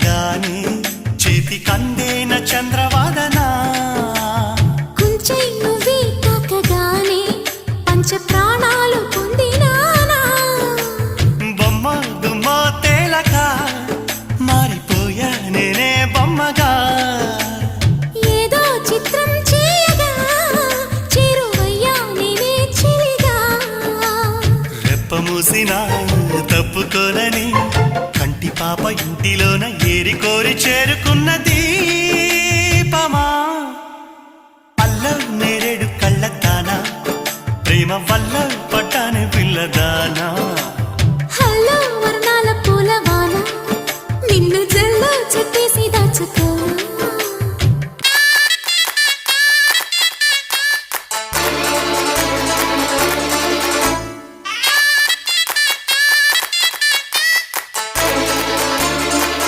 వినగానే చేతి కందేన చంద్రవాదనా? కొంచెం నువ్వే తాకగానే పంచ ప్రాణాలు పొందినానా? బొమ్మ దుమ్మ తేలక మారిపోయా నేనే బొమ్మగా. ఏదో చిత్రం చేయగా చేరువయ్యా నేనే చిలిగా రెప్ప మూసిన తప్పుకోనని ఇంటిలోన ఏరి కోరి చేరుకున్న దీపమా? అల్లవు నేరేడు కళ్ళతానా? ప్రేమ వల్ల పట్టాని పిల్లదానా? హలో వర్ణాల పూలవాన నిన్ను జల్లో చెట్టి